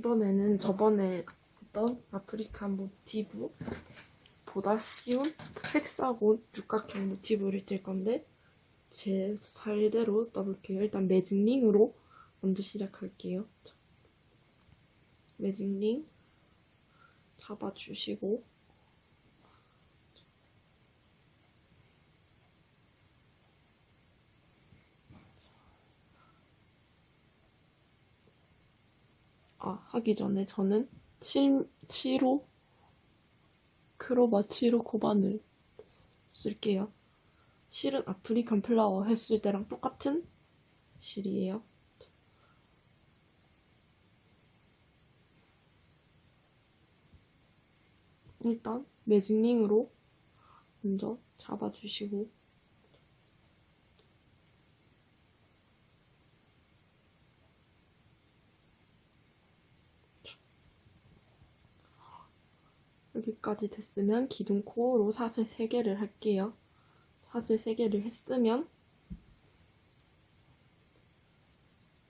이번에는 저번에 했던 아프리카 모티브 보다 쉬운 색사고 육각형 모티브를 뜰 건데 제 스타일대로 떠볼게요. 일단 매직링으로 먼저 시작할게요. 매직링 잡아주시고 아, 하기 전에 저는 7, 7호 크로바 7호 코반을 쓸게요. 실은 아프리칸 플라워 했을 때랑 똑같은 실이에요. 일단 매직링으로 먼저 잡아주시고 여기까지 됐으면 기둥 코어로 사슬 3개를 할게요. 사슬 3개를 했으면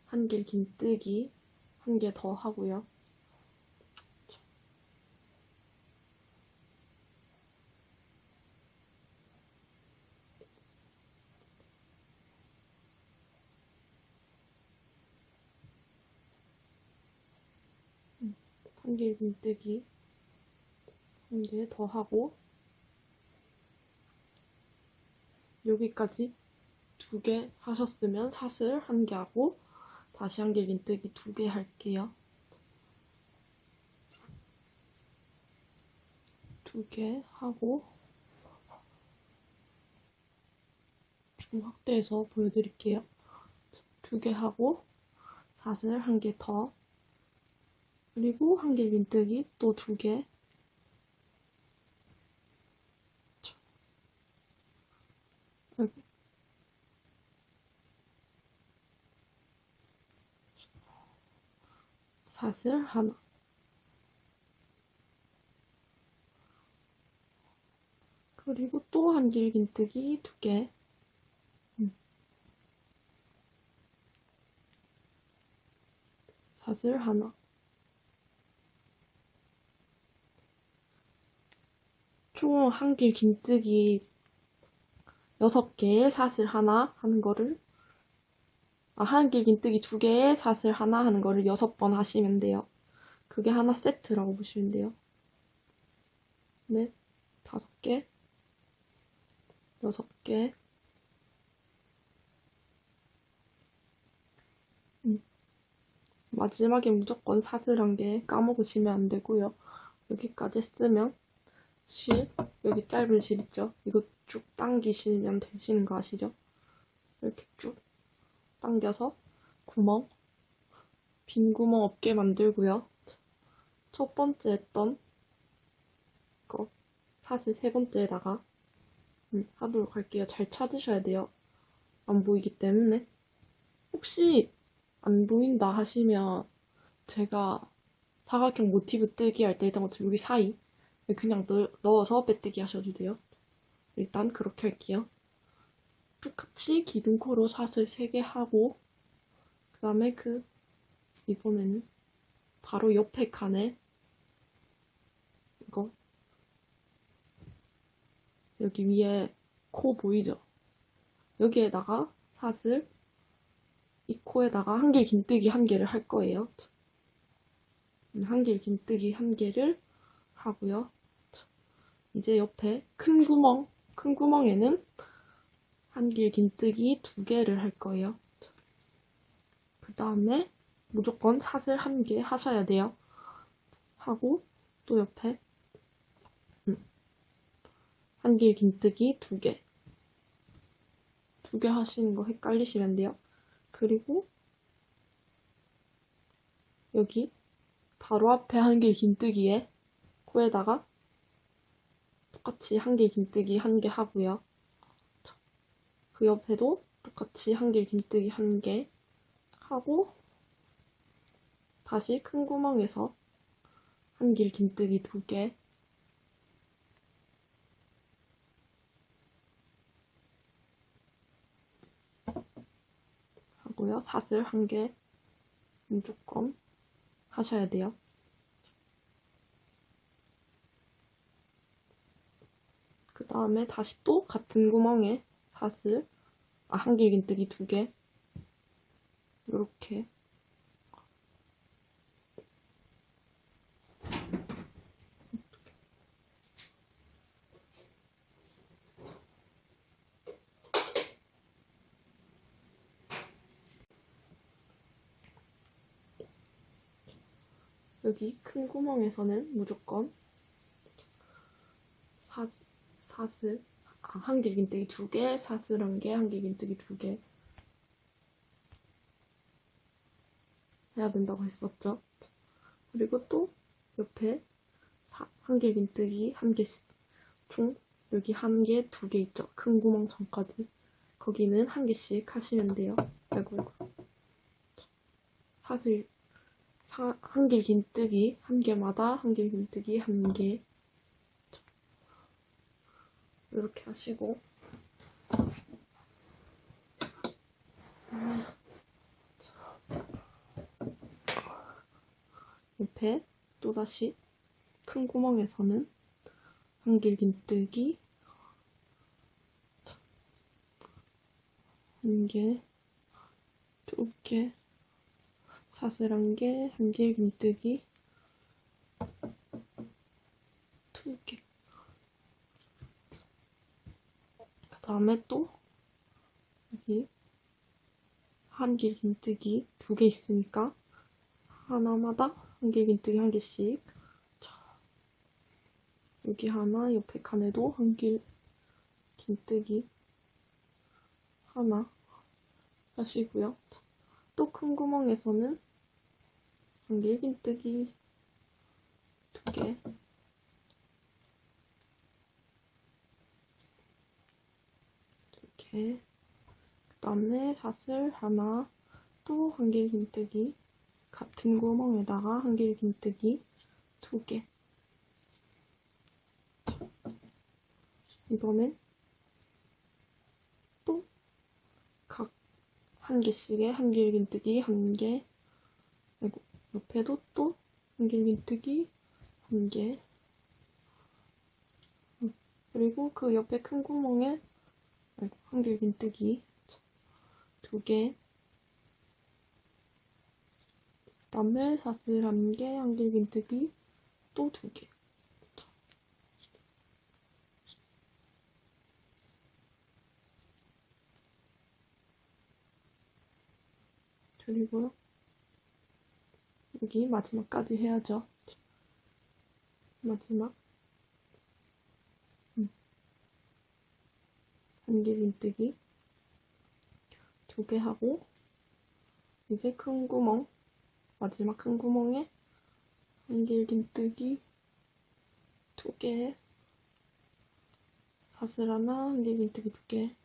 한길 긴뜨기 한 개 더 하고요. 한길 긴뜨기 한개더 하고 여기까지 두 개 하셨으면 사슬 한 개 하고 다시 한길 긴뜨기 두 개 할게요. 두 개 하고 좀 확대해서 보여드릴게요. 두 개 하고 사슬 한 개 더 그리고 한길 긴뜨기 또 두 개 여기 사슬 하나 그리고 또 한 길 긴뜨기 두개 음. 사슬 하나 총 한 길 긴뜨기 6개에 사슬 하나 하는 거를 아, 한 길 긴 뜨기 2개에 사슬 하나 하는 거를 6번 하시면 돼요. 그게 하나 세트라고 보시면 돼요. 넷, 다섯 개, 여섯 개, 음. 마지막에 무조건 사슬 한 개 까먹으시면 안 되고요. 여기까지 쓰면 실, 여기 짧은 실 있죠? 이거 쭉 당기시면 되시는 거 아시죠? 이렇게 쭉 당겨서 구멍, 빈 구멍 없게 만들고요. 첫 번째 했던 거 사실 세 번째에다가 음, 하도록 할게요. 잘 찾으셔야 돼요. 안 보이기 때문에 혹시 안 보인다 하시면 제가 사각형 모티브 뜨기 할 때 했던 것처럼 여기 사이 그냥 넣, 어서 빼뜨기 하셔도 돼요. 일단 그렇게 할게요. 똑같이 기둥코로 사슬 3개 하고 그 다음에 그 이번에는 바로 옆에 칸에 이거 여기 위에 코 보이죠? 여기에다가 사슬 이 코에다가 한길 긴뜨기 한 개를 할 거예요. 한길 긴뜨기 한 개를 하고요. 이제 옆에 큰 구멍, 큰 구멍에는 한길 긴뜨기 두 개를 할 거예요. 그 다음에 무조건 사슬 한 개 하셔야 돼요. 하고 또 옆에 음, 한길 긴뜨기 두 개. 두 개 하시는 거 헷갈리시면 돼요. 그리고 여기 바로 앞에 한길 긴뜨기에 코에다가 똑같이 한길 긴뜨기 한 개 하고요. 그 옆에도 똑같이 한길 긴뜨기 한 개 하고 다시 큰 구멍에서 한길 긴뜨기 두 개 하고요. 사슬 한 개 무조건 하셔야 돼요. 그 다음에 다시 또 같은 구멍에 샷을 아, 한길긴뜨기 두 개. 이렇게. 여기 큰 구멍에서는 무조건 사, 사슬, 아, 한길 긴뜨기 두 개, 한 개, 한길 긴뜨기 두 개. 해야 된다고 했었죠. 그리고 또 옆에 사- 한길 긴뜨기 한 개씩 총 여기 한 개, 두 개 있죠. 큰 구멍 전까지 거기는 한 개씩 하시면 돼요. 아이고 아이고. 사슬 사, 한길 긴뜨기 한 개마다 한 길 긴뜨기 한 개. 이렇게 하시고. 옆에 또다시 큰 구멍에서는 한길긴뜨기 한 개, 두 개, 사슬 한 개, 한길긴뜨기 두 개. 그 다음에 또 여기 한길긴뜨기 두 개 있으니까 하나마다 한길긴뜨기 한 개씩. 자, 여기 하나, 옆에 칸에도 한길긴뜨기 하나 하시고요. 또 큰 구멍에서는 한길긴뜨기 두 개. 이렇게. 그 다음에 사슬 하나, 또 한 길 긴뜨기. 같은 구멍에다가 한 길 긴뜨기 두 개. 이번엔 또 각 한 개씩의 한 길 긴뜨기 한 개. 아이고, 옆에도 또 한 길 긴뜨기 한 개. 음, 그리고 그 옆에 큰 구멍에 한길긴 뜨기 두 개. 그다음에 사슬 한 개, 한길긴 뜨기 또 두 개. 그리고 여기 마지막까지 해야죠. 마지막 한길긴뜨기 두 개 하고 이제 큰 구멍 마지막 큰 구멍에 한길긴뜨기 두 개, 사슬 하나, 한길긴뜨기 두 개.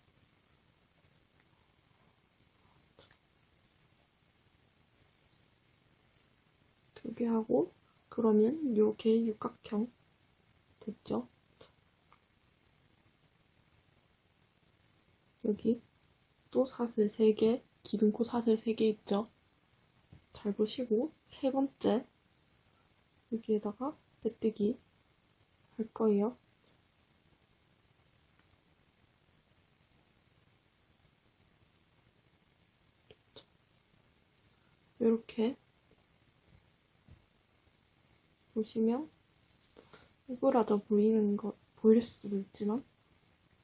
두 개 하고 그러면 요게 육각형 됐죠? 여기 또 사슬 3개, 기둥코 사슬 3개 있죠? 잘 보시고 세 번째 여기에다가 빼뜨기 할 거예요. 이렇게 보시면 오그라져 보이는 거 보일 수도 있지만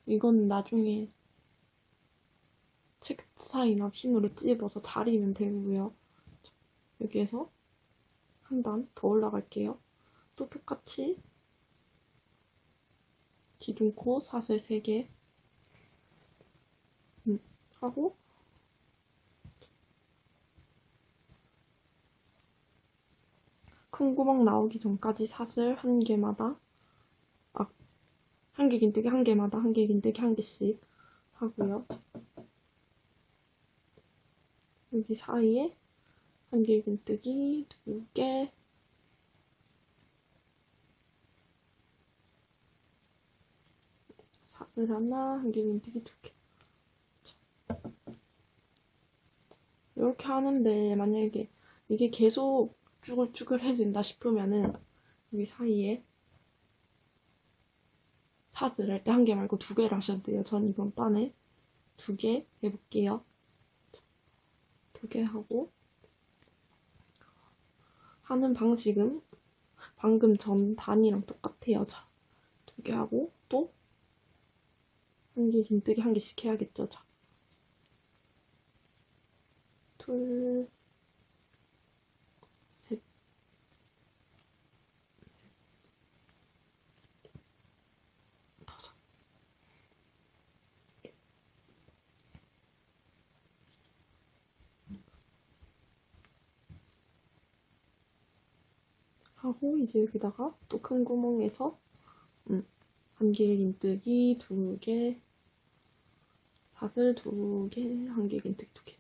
이건 나중에 책 사이나 핀으로 찝어서 다리면 되고요. 여기에서 한 단 더 올라갈게요. 또 똑같이 기둥 코 사슬 3개 음, 하고 큰 구멍 나오기 전까지 사슬 한 개마다 아, 한 개 긴뜨기 한 개마다 한 개 긴뜨기 한 개씩 하고요. 여기 사이에 한길긴뜨기 두 개, 사슬 하나, 한길긴뜨기 두 개. 이렇게 하는데 만약에 이게 계속 쭈글쭈글해진다 싶으면은 여기 사이에 사슬 할때한 개 말고 두 개를 하셔도 돼요. 전 이번 단에 두 개 해볼게요. 두 개 하고 하는 방식은 방금 전 단이랑 똑같아요. 자, 두 개 하고 또 한 개 긴뜨기 한 개씩 해야겠죠. 자, 둘, 하고 이제 여기다가 또 큰 구멍에서 음, 한길 긴뜨기 두 개, 사슬 두 개, 한길 긴뜨기 두 개.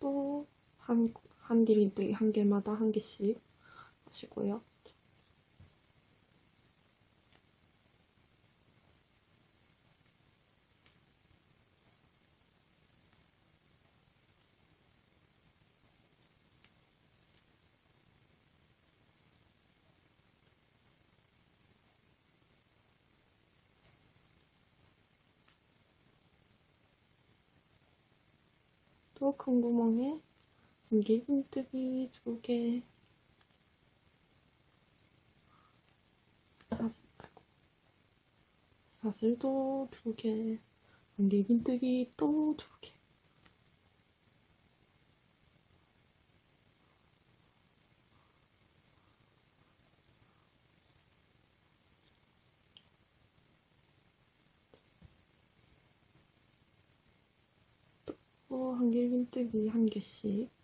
또 한, 한길 긴뜨기 한 개마다 한 개씩 하시고요. 또 큰 구멍에 한길 긴뜨기 두 개. 사슬도 두 개, 한길 긴뜨기 또 두 개. 긴뜨기 한 개씩.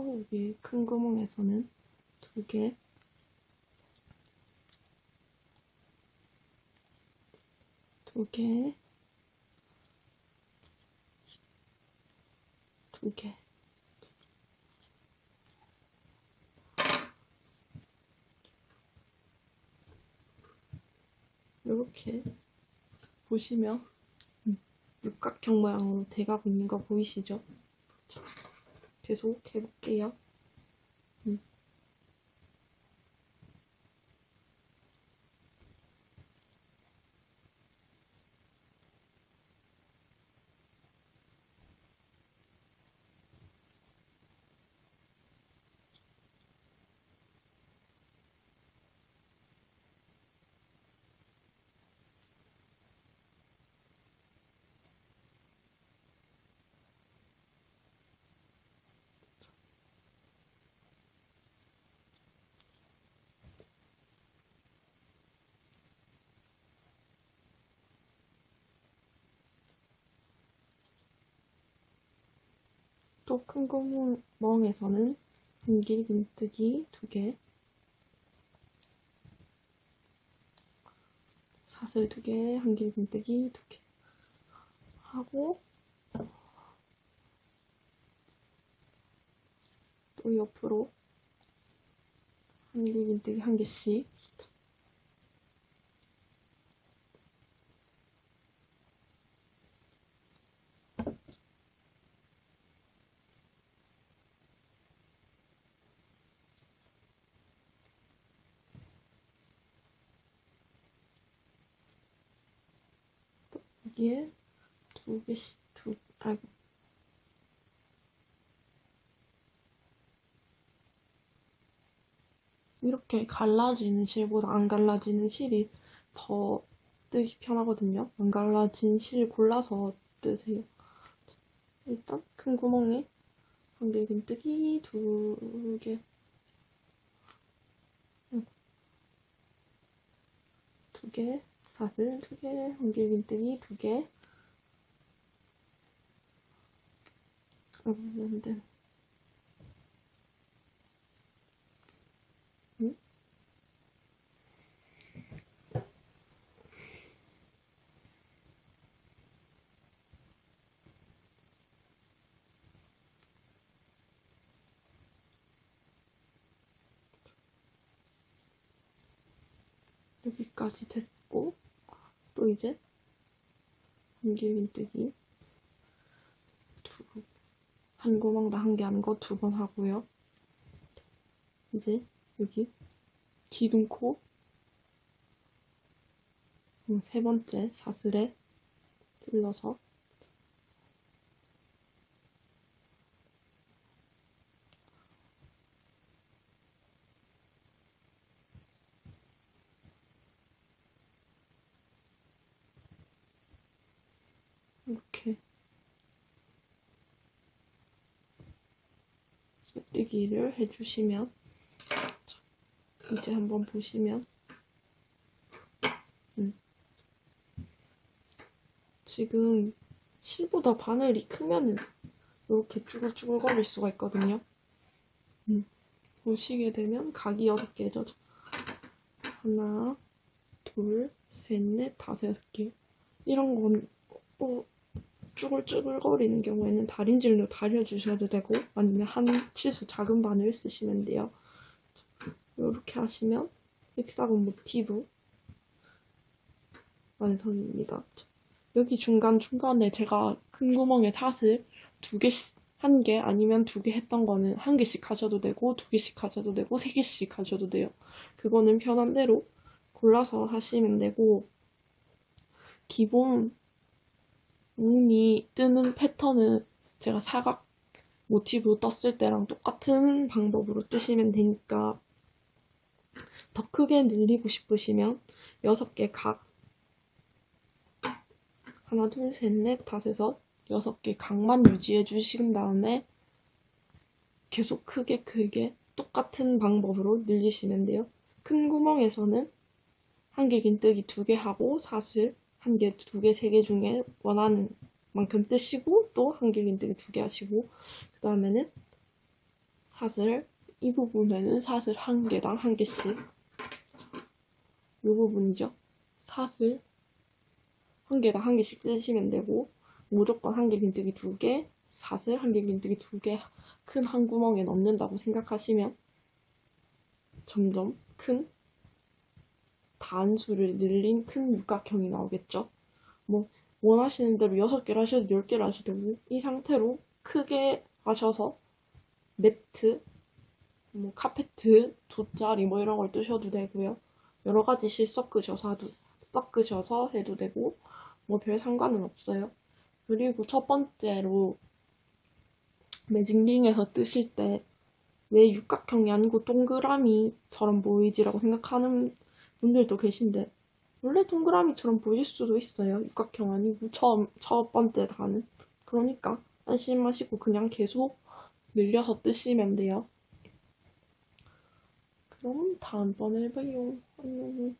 또 여기 큰 구멍에서는 두 개, 두 개, 두 개. 이렇게 보시면 음, 육각형 모양으로 돼가고 있는 거 보이시죠? 자, 계속 해볼게요. 또 큰 구멍에서는 한길 긴뜨기 두 개, 사슬 두 개, 한길 긴뜨기 두개 하고 또 옆으로 한길 긴뜨기 한 개씩 여기에 두 개씩 두 아이고 이렇게 갈라지는 실보다 안 갈라지는 실이 더 뜨기 편하거든요. 안 갈라진 실 골라서 뜨세요. 일단 큰 구멍에 한백은 뜨기 두 개, 두 개, 사슬 두 개, 한길긴뜨기 두 개. 음, 근데 응? 여기까지 됐고 또 이제? 한길긴뜨기? 두, 한 구멍당 한개 하는 거 두 번 하고요. 이제 여기? 기둥코? 음, 세 번째 사슬에 찔러서 이렇게 뜨기를 해주시면 이제 한번 보시면 음. 지금 실보다 바늘이 크면은 이렇게 쭈글쭈글거릴 수가 있거든요. 음. 보시게 되면 각이 6개죠. 하나, 둘, 셋, 넷, 다섯, 개. 이런 건 어, 쭈글쭈글거리는 경우에는 다림질로 다려주셔도 되고 아니면 한 치수 작은 바늘 쓰시면 돼요. 이렇게 하시면 힉사건 모티브 완성입니다. 여기 중간중간에 제가 큰 구멍에 사슬 두 개씩 한 개 아니면 두 개 했던 거는 한 개씩 하셔도 되고 두 개씩 하셔도 되고 세 개씩 하셔도 돼요. 그거는 편한 대로 골라서 하시면 되고 기본 무늬 뜨는 패턴은 제가 사각 모티브 떴을 때랑 똑같은 방법으로 뜨시면 되니까 더 크게 늘리고 싶으시면 6개 각 하나 둘 셋 넷 다섯 여섯 개 각만 유지해 주신 다음에 계속 크게 크게 똑같은 방법으로 늘리시면 돼요. 큰 구멍에서는 한 개 긴뜨기 두 개 하고 사슬 한 개, 두 개, 세 개 중에 원하는 만큼 뜨시고 또 한개 긴뜨기 두 개 하시고 그 다음에는 사슬 이 부분에는 사슬 한 개당 한 개씩 이 부분이죠. 사슬 한 개당 한 개씩 뜨시면 되고 무조건 한개 긴뜨기 두 개, 사슬 한개 긴뜨기 두 개 큰 한 구멍에 넣는다고 생각하시면 점점 큰 단수를 늘린 큰 육각형이 나오겠죠. 뭐 원하시는 대로 6개를 하셔도 10개를 하셔도 되고 이 상태로 크게 하셔서 매트, 뭐 카페트, 돗자리 뭐 이런 걸 뜨셔도 되고요. 여러 가지 실 섞으셔서 섞으셔서 해도 되고 뭐 별 상관은 없어요. 그리고 첫 번째로 매직링에서 뜨실 때 왜 육각형이 아니고 동그라미처럼 보이지라고 생각하는 분들도 계신데 원래 동그라미처럼 보일 수도 있어요. 육각형 아니고 처음 첫 번째 단은 그러니까 안심하시고 그냥 계속 늘려서 뜨시면 돼요. 그럼 다음번에 봐요. 안녕.